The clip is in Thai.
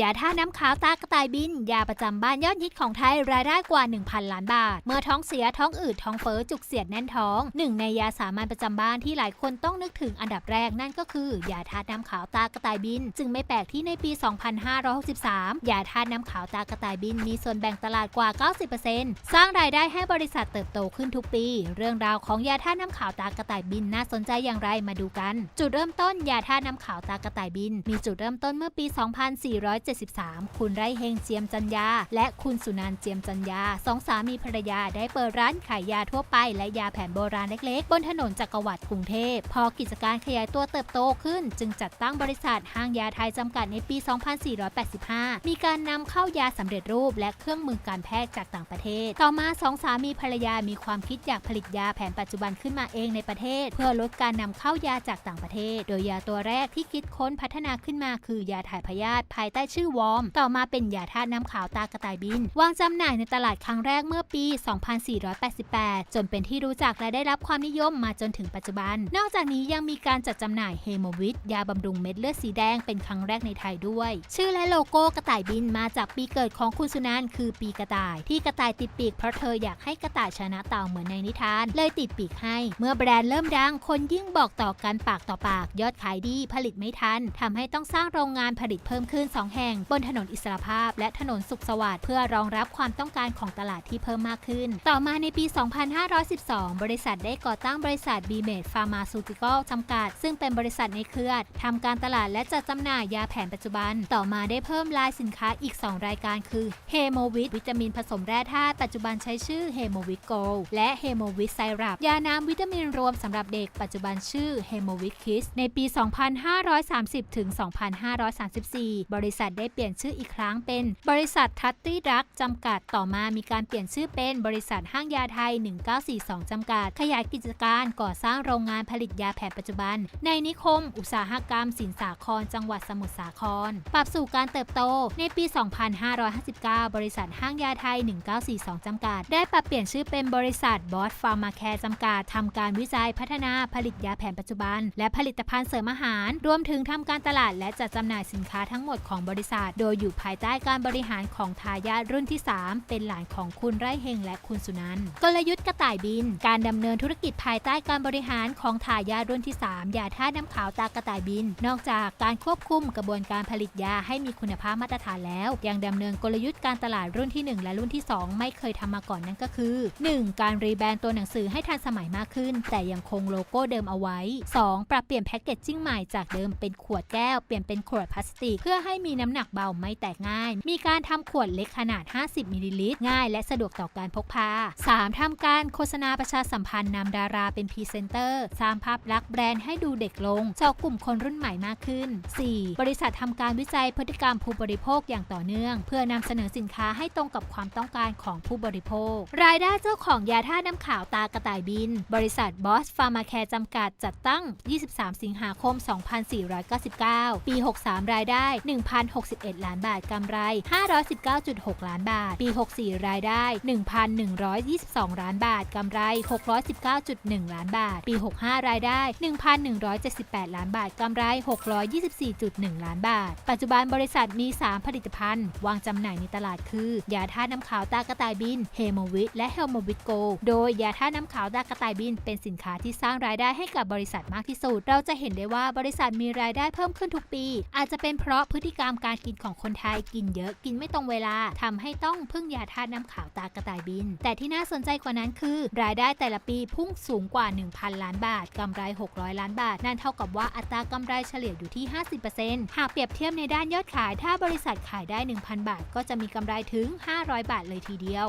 ยาท่าน้ำขาวตากระต่ายบิน ยาประจำบ้านยอดฮิตของไทยรายได้กว่า 1,000 ล้านบาท เมื่อท้องเสียท้องอืดท้องเฟ้อจุกเสียดแน่นท้องหนึ่งในยาสามัญประจำบ้านที่หลายคนต้องนึกถึงอันดับแรกนั่นก็คือยาธาตุน้ำขาวตากระต่ายบิน จึงไม่แปลกที่ในปี 2563 ยาธาน้ำขาวตากระต่ายบินมีส่วนแบ่งตลาดกว่า 90%สร้างรายได้ให้บริษัทเติบโตขึ้นทุกปี เรื่องราวของยาธาตุน้ำขาวตากระต่ายบินน่าสนใจอย่างไรมาดูกัน จุดเริ่มต้นยาธาตุน้ำขาวตากระต่ายบิน มีจุดเริ่มต้นเมื่อปี73 คุณไร่เฮงเจียมจันยา และคุณสุนันท์เจียมจันยาสองสามีภรรยาได้เปิดร้านขายยาทั่วไปและยาแผนโบราณเล็กๆ บนถนนจักรวรรดิกรุงเทพ พอกิจการขยายตัวเติบโตขึ้น จึงจัดตั้งบริษัทห้างยาไทยจำกัดในปี 2485 มีการนำเข้ายาสำเร็จรูปและเครื่องมือการแพทย์จากต่างประเทศ ต่อมาสองสามีภรรยามีความคิดอยากผลิตยาแผนปัจจุบันขึ้นมาเองในประเทศ เพื่อลดการนำเข้ายาจากต่างประเทศ โดยยาตัวแรกที่คิดค้นพัฒนาขึ้นมาคือยาถ่ายพยาธิภายใต้ชื่อวอม ต่อมาเป็นยาธาตุน้ำขาวตากระต่ายบิน วางจำหน่ายในตลาดครั้งแรกเมื่อปี 2488 จนเป็นที่รู้จักและได้รับความนิยมมาจนถึงปัจจุบัน นอกจากนี้ยังมีการจัดจำหน่ายเฮโมวิตยาบำรุงเม็ดเลือดสีแดงเป็นครั้งแรกในไทยด้วย ชื่อและโลโก้กระต่ายบินมาจากปีเกิดของคุณสุนันคือปีกระต่าย ที่กระต่ายติดปีกเพราะเธออยากให้กระต่ายชนะเต่าเหมือนในนิทาน เลยติดปีกให้ เมื่อแบรนด์เริ่มดัง คนยิ่งบอกต่อกันปากต่อปาก ยอดขายดีผลิตไม่ทันทำให้ต้องสร้างโรงงานผลิตเพิ่มขึ้น2แห่งบนถนนอิสรภาพ และถนนสุขสวัสดิ์เพื่อรองรับความต้องการของตลาดที่เพิ่มมากขึ้น ต่อมาในปี 2512 บริษัทได้ก่อตั้งบริษัท b m e d Pharmaceutical จำกัด ซึ่งเป็นบริษัทในเครือทำการตลาดและจัดจำหน่ายยาแผนปัจจุบัน ต่อมาได้เพิ่มลายสินค้าอีก 2 รายการคือ h e m o v i t วิตามินผสมแร่ธาตุปัจจุบันใช้ชื่อ h e m o v i t Gold และ h e m o v i t Syrup ยาน้ำวิตามินรวมสำหรับเด็กปัจจุบันชื่อ h e m o v i t Kids ในปี 2530 ถึง 2534 บริษัทษัทได้เปลี่ยนชื่ออีกครั้งเป็น บริษัททัตตี้รักจำกัดต่อมามีการเปลี่ยนชื่อเป็นบริษัทห้างยาไทย 1942 จำกัด ขยายกิจการก่อสร้างโรงงานผลิตยาแผนปัจจุบัน ในนิคม อุตสาหกรรม สินสาคร จังหวัดสมุทรสาคร ปรับสู่การเติบโตในปี 2559 บริษัทห้างยาไทย 1942 จำกัด ได้ปรับเปลี่ยนชื่อเป็นบริษัทบอสฟาร์มาแคร์จำกัดทำการวิจัยพัฒนาผลิตยาแผนปัจจุบัน และผลิตภัณฑ์เสริมอาหาร รวมถึงทำการตลาดและจัดจำหน่ายสินค้าทั้งหมดของบริษัทโดยอยู่ภายใต้การบริหารของทายาทรุ่นที่ 3 เป็นหลานของคุณไร่เฮงและคุณสุนันท์กลยุทธ์กระต่ายบิน การดำเนินธุรกิจภายใต้การบริหารของทายาทรุ่นที่ 3 ยาท่าน้ำขาวตากระต่ายบิน นอกจากการควบคุมกระบวนการผลิตยาให้มีคุณภาพมาตรฐานแล้ว ยังดำเนินกลยุทธ์การตลาดรุ่นที่ 1 และรุ่นที่ 2 ไม่เคยทำมาก่อนนั่นก็คือ 1. การรีแบรนด์ตัวหนังสือให้ทันสมัยมากขึ้น แต่ยังคงโลโก้เดิมเอาไว้ 2. ปรับเปลี่ยนแพ็กเกจจิ้งใหม่จากเดิมเป็นขวดแก้วเปลี่ยนเป็นขวดพลาสติก เพื่อให้มีน้ำหนักเบาไม่แตกง่าย มีการทำขวดเล็กขนาด 50 มิลลิลิตร ง่ายและสะดวกต่อการพกพา 3. ทำการโฆษณาประชาสัมพันธ์นำดาราเป็นพรีเซนเตอร์สร้างภาพลักษณ์แบรนด์ให้ดูเด็กลงเจาะกลุ่มคนรุ่นใหม่มากขึ้น 4. บริษัททำการวิจัยพฤติกรรมผู้บริโภคอย่างต่อเนื่อง เพื่อนำเสนอสินค้าให้ตรงกับความต้องการของผู้บริโภค รายได้เจ้าของยาท่าน้ำขาวตากระต่ายบิน บริษัทบอสฟาร์มาแคร์จำกัดจัดตั้ง 23 สิงหาคม 2499 ปี 63 รายได้161 ล้านบาทกำไร 519.6 ล้านบาท ปี 64 รายได้ 1,122 ล้านบาทกำไร 619.1 ล้านบาท ปี 65 รายได้ 1,178 ล้านบาทกำไร 624.1 ล้านบาท ปัจจุบันบริษัทมี 3 ผลิตภัณฑ์ วางจำหน่ายในตลาดคือ ยาท่าน้ำขาวตากระต่ายบิน เฮโมวิตและเฮลโมวิตโก โดยยาท่าน้ำขาวตากระต่ายบิน เป็นสินค้าที่สร้างรายได้ให้กับบริษัทมากที่สุด เราจะเห็นได้ว่าบริษัทมีรายได้เพิ่มขึ้นทุกปี อาจจะเป็นเพราะพฤติกรรมการกินของคนไทยกินเยอะกินไม่ตรงเวลาทำให้ต้องพึ่งยาธาตุน้ำขาวตากระต่ายบิน แต่ที่น่าสนใจกว่านั้นคือ รายได้แต่ละปีพุ่งสูงกว่า 1,000 ล้านบาทกำไร 600 ล้านบาท นั่นเท่ากับว่าอัตรากำไรเฉลี่ยอยู่ที่ 50%หากเปรียบเทียบในด้านยอดขาย ถ้าบริษัทขายได้ 1,000 บาท ก็จะมีกำไรถึง 500 บาทเลยทีเดียว